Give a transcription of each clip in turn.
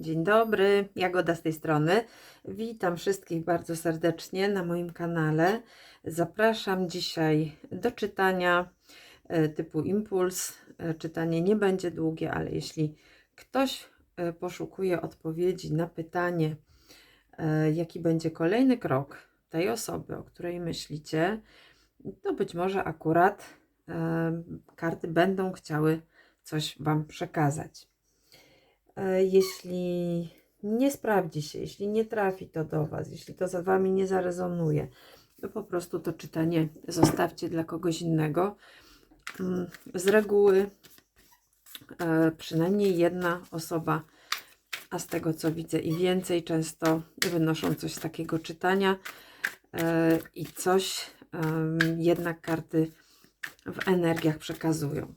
Dzień dobry, Jagoda z tej strony. Witam wszystkich bardzo serdecznie na moim kanale. Zapraszam dzisiaj do czytania e, typu impuls. E, Czytanie nie będzie długie, ale jeśli ktoś e, poszukuje odpowiedzi na pytanie, jaki będzie kolejny krok tej osoby, o której myślicie, to być może akurat karty będą chciały coś Wam przekazać. E, Jeśli nie sprawdzi się, jeśli nie trafi to do Was, jeśli to za Wami nie zarezonuje, to po prostu to czytanie zostawcie dla kogoś innego. Mm, Z reguły e, przynajmniej jedna osoba, a z tego co widzę i więcej, często wynoszą coś z takiego czytania e, i coś jednak karty w energiach przekazują.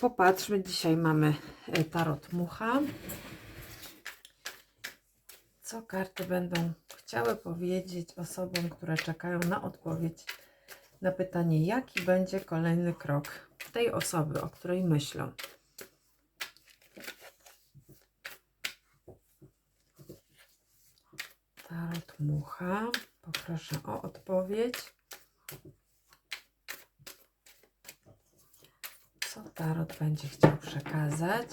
Popatrzmy, dzisiaj mamy e, tarot mucha. Co karty będą chciały powiedzieć osobom, które czekają na odpowiedź na pytanie, jaki będzie kolejny krok tej osoby, o której myślą. Tarot mucha. Poproszę o odpowiedź. Co Tarot będzie chciał przekazać.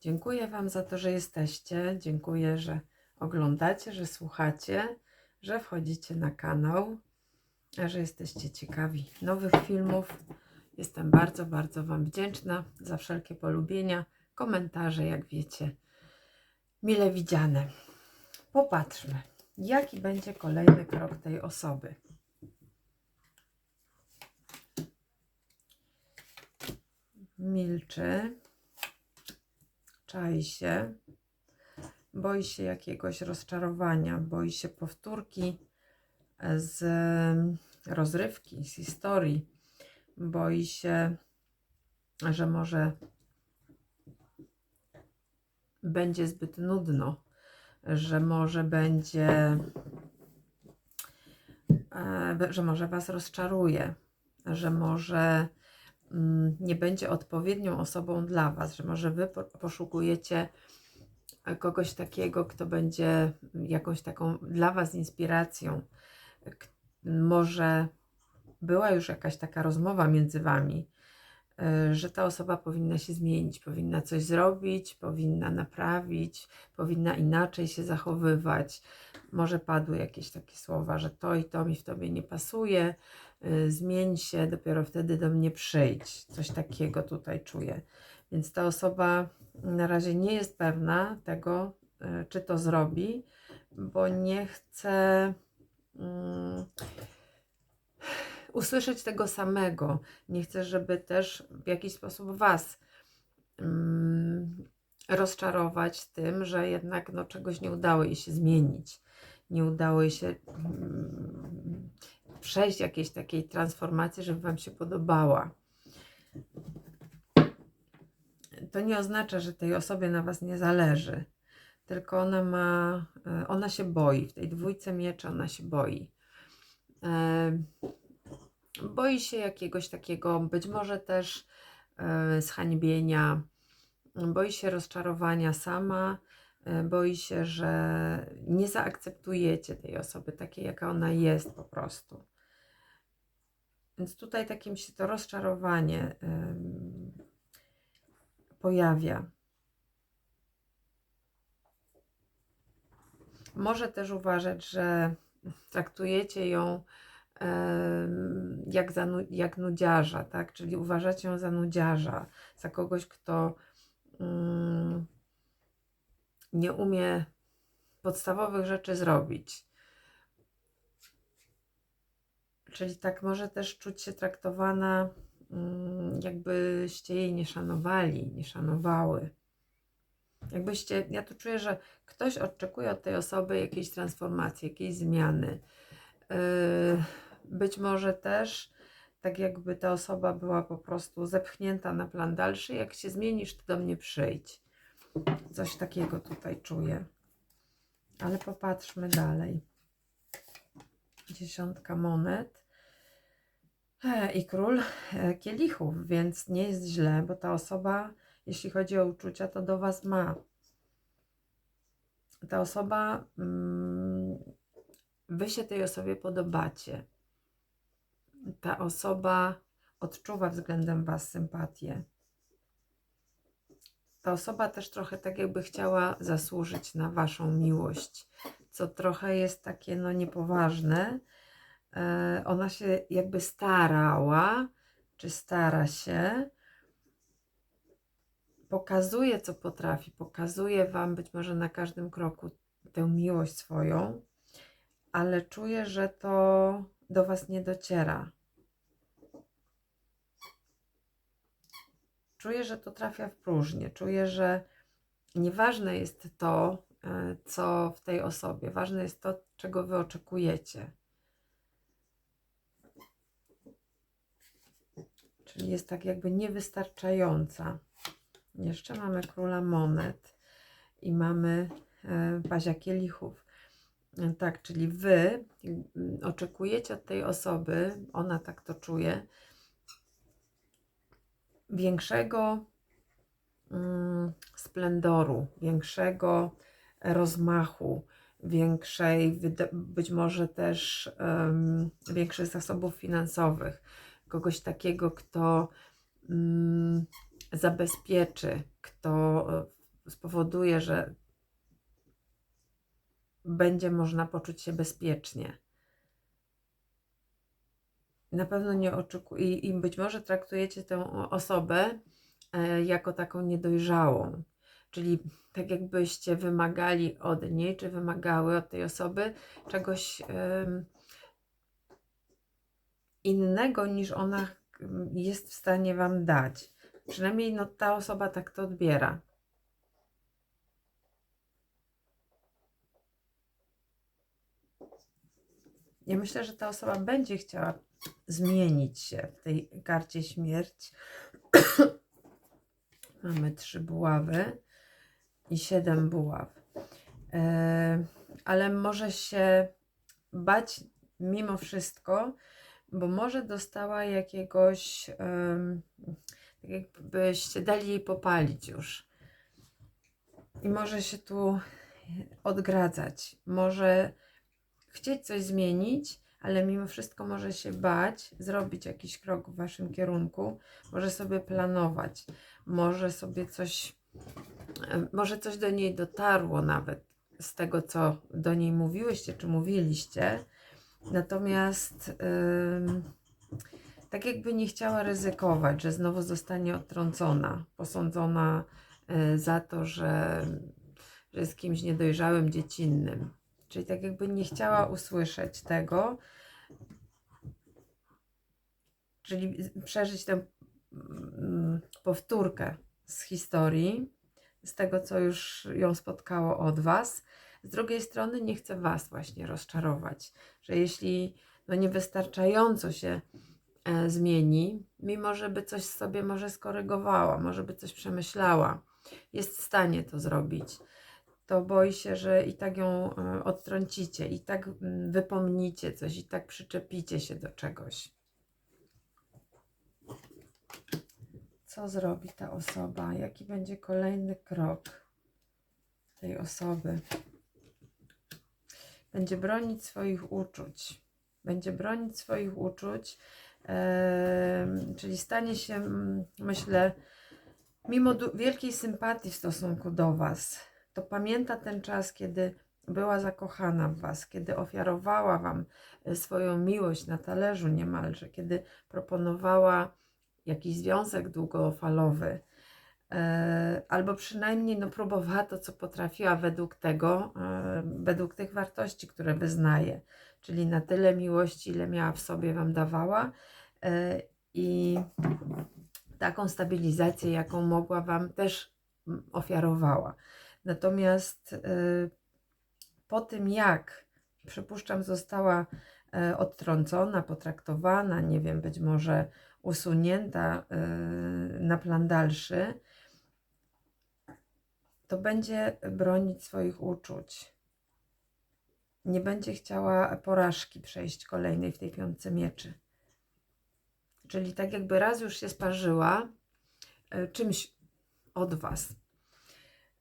Dziękuję Wam za to, że jesteście. Dziękuję, że oglądacie, że słuchacie, że wchodzicie na kanał, że jesteście ciekawi nowych filmów. Jestem bardzo, bardzo Wam wdzięczna za wszelkie polubienia, komentarze, jak wiecie, mile widziane. Popatrzmy, jaki będzie kolejny krok tej osoby. Milczy, czai się, boi się jakiegoś rozczarowania, boi się powtórki z rozrywki, z historii, boi się, że może będzie zbyt nudno, że może będzie, e, że może Was rozczaruje, że może mm, nie będzie odpowiednią osobą dla Was, że może Wy po- poszukujecie kogoś takiego, kto będzie jakąś taką dla Was inspiracją. Może była już jakaś taka rozmowa między Wami, że ta osoba powinna się zmienić, powinna coś zrobić, powinna naprawić, powinna inaczej się zachowywać. Może padły jakieś takie słowa, że to i to mi w Tobie nie pasuje, y, zmień się, dopiero wtedy do mnie przyjdź. Coś takiego tutaj czuję. Więc ta osoba na razie nie jest pewna tego, y, czy to zrobi, bo nie chce mm, usłyszeć tego samego. Nie chce, żeby też w jakiś sposób Was mm, rozczarować tym, że jednak no, czegoś nie udało jej się zmienić. Nie udało jej się mm, przejść jakiejś takiej transformacji, żeby Wam się podobała. To nie oznacza, że tej osobie na Was nie zależy, tylko ona ma, e, ona się boi. W tej dwójce mieczy ona się boi. E, Boi się jakiegoś takiego, być może też e, zhańbienia, boi się rozczarowania sama, e, boi się, że nie zaakceptujecie tej osoby takiej, jaka ona jest po prostu. Więc tutaj takim się to rozczarowanie pojawia. Może też uważać, że traktujecie ją jak, za, jak nudziarza, tak? Czyli uważacie ją za nudziarza, za kogoś, kto mm, nie umie podstawowych rzeczy zrobić. Czyli tak może też czuć się traktowana, mm, jakbyście jej nie szanowali, nie szanowały. Jakbyście, ja tu czuję, że ktoś oczekuje od tej osoby jakiejś transformacji, jakiejś zmiany. Yy, Być może też tak jakby ta osoba była po prostu zepchnięta na plan dalszy. Jak się zmienisz, to do mnie przyjdź. Coś takiego tutaj czuję. Ale popatrzmy dalej. Dziesiątka monet. E, I król e, kielichów, więc nie jest źle, bo ta osoba, jeśli chodzi o uczucia, to do Was ma. ta osoba, mm, wy się tej osobie podobacie. Ta osoba odczuwa względem was sympatię. Ta osoba też trochę tak jakby chciała zasłużyć na waszą miłość, co trochę jest takie no niepoważne. E, Ona się jakby starała, czy stara się, pokazuje, co potrafi, pokazuje Wam być może na każdym kroku tę miłość swoją, ale czuję, że to do Was nie dociera. Czuję, że to trafia w próżnię. Czuję, że nieważne jest to, e, co w tej osobie, ważne jest to, czego Wy oczekujecie. Czyli jest tak jakby niewystarczająca. Jeszcze mamy króla monet i mamy e, bazia kielichów. E, Tak, czyli wy oczekujecie od tej osoby, ona tak to czuje, większego mm, splendoru, większego rozmachu, większej, być może też em, większych zasobów finansowych. Kogoś takiego, kto mm, zabezpieczy, kto e, spowoduje, że będzie można poczuć się bezpiecznie. Na pewno nie oczekuję, i, i być może traktujecie tę osobę e, jako taką niedojrzałą. Czyli tak jakbyście wymagali od niej, czy wymagały od tej osoby czegoś innego niż ona jest w stanie wam dać. Przynajmniej no, ta osoba tak to odbiera. Ja myślę, że ta osoba będzie chciała zmienić się w tej karcie śmierć. Mamy trzy buławy i siedem buław. E, ale może się bać mimo wszystko, bo może dostała jakiegoś, tak jakbyście dali jej popalić już. I może się tu odgradzać, może chcieć coś zmienić, ale mimo wszystko może się bać, zrobić jakiś krok w waszym kierunku, może sobie planować, może sobie coś, e, może coś do niej dotarło nawet z tego, co do niej mówiłyście, czy mówiliście. Natomiast tak jakby nie chciała ryzykować, że znowu zostanie odtrącona, posądzona y, za to, że, że jest kimś niedojrzałym, dziecinnym. Czyli tak jakby nie chciała usłyszeć tego, czyli przeżyć tę mm, powtórkę z historii, z tego, co już ją spotkało od Was. Z drugiej strony nie chcę Was właśnie rozczarować, że jeśli no niewystarczająco się e, zmieni, mimo że by coś sobie może skorygowała, może by coś przemyślała, jest w stanie to zrobić, to boi się, że i tak ją e, odtrącicie, i tak mm, wypomnicie coś, i tak przyczepicie się do czegoś. Co zrobi ta osoba? Jaki będzie kolejny krok tej osoby? Będzie bronić swoich uczuć. Będzie bronić swoich uczuć, em, czyli stanie się, mm, myślę, mimo wielkiej sympatii w stosunku do Was, to pamięta ten czas, kiedy była zakochana w Was, kiedy ofiarowała Wam e, swoją miłość na talerzu niemalże, kiedy proponowała jakiś związek długofalowy, e, albo przynajmniej no, próbowała to, co potrafiła według tego, e, według tych wartości, które wyznaje, czyli na tyle miłości, ile miała w sobie Wam dawała i taką stabilizację, jaką mogła Wam też ofiarowała. Natomiast y, po tym, jak przypuszczam, została e, odtrącona, potraktowana, nie wiem, być może usunięta e, na plan dalszy, to będzie bronić swoich uczuć. Nie będzie chciała porażki przejść kolejnej w tej piątce mieczy. Czyli tak jakby raz już się sparzyła e, czymś od Was.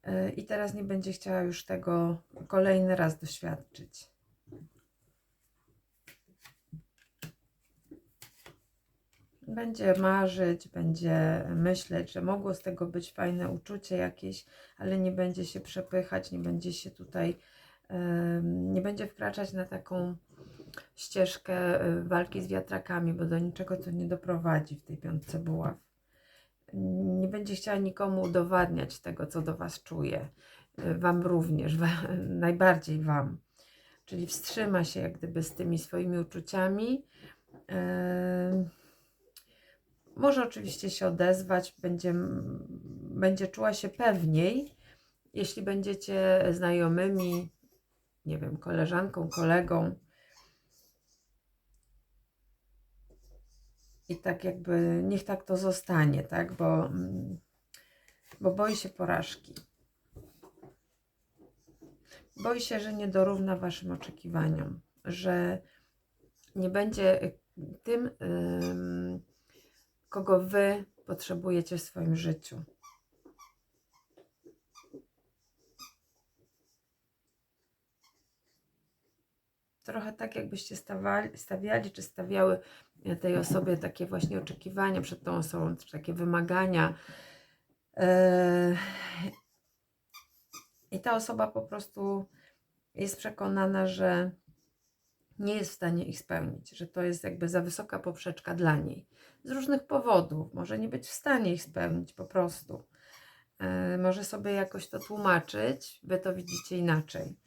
Y, i teraz nie będzie chciała już tego kolejny raz doświadczyć. Będzie marzyć, będzie myśleć, że mogło z tego być fajne uczucie jakieś, ale nie będzie się przepychać, nie będzie się tutaj, nie będzie wkraczać na taką ścieżkę y, walki z wiatrakami, bo do niczego to nie doprowadzi w tej piątce buław. Nie będzie chciała nikomu udowadniać tego, co do Was czuje. Y, Wam również, najbardziej Wam. Czyli wstrzyma się jak gdyby z tymi swoimi uczuciami. Em, może oczywiście się odezwać, będzie, będzie czuła się pewniej, jeśli będziecie znajomymi, nie wiem, koleżanką, kolegą. I tak jakby niech tak to zostanie, tak? Bo, mm, bo boi się porażki. Boi się, że nie dorówna Waszym oczekiwaniom, że nie będzie y, tym, ym, kogo Wy potrzebujecie w swoim życiu. Trochę tak, jakbyście stawali, stawiali czy stawiały tej osobie takie właśnie oczekiwania przed tą osobą, takie wymagania. Eee, I ta osoba po prostu jest przekonana, że nie jest w stanie ich spełnić, że to jest jakby za wysoka poprzeczka dla niej. Z różnych powodów. Może nie być w stanie ich spełnić po prostu. Eee, może sobie jakoś to tłumaczyć, wy to widzicie inaczej.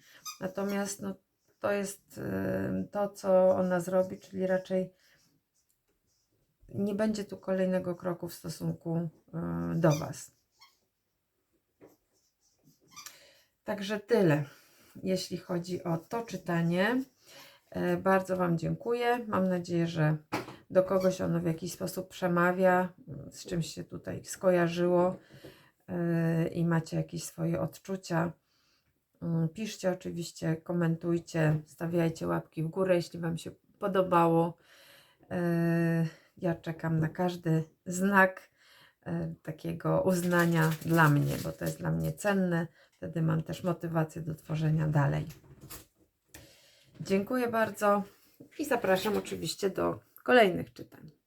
Natomiast no, to jest y, to, co ona zrobi, czyli raczej nie będzie tu kolejnego kroku w stosunku y, do Was. Także tyle, jeśli chodzi o to czytanie. E, Bardzo Wam dziękuję. Mam nadzieję, że do kogoś ono w jakiś sposób przemawia, z czymś się tutaj skojarzyło y, i macie jakieś swoje odczucia. Mm, Piszcie oczywiście, komentujcie, stawiajcie łapki w górę, jeśli Wam się podobało. Ja czekam na każdy znak e, takiego uznania dla mnie, bo to jest dla mnie cenne. Wtedy mam też motywację do tworzenia dalej. Dziękuję bardzo i zapraszam oczywiście do kolejnych czytań.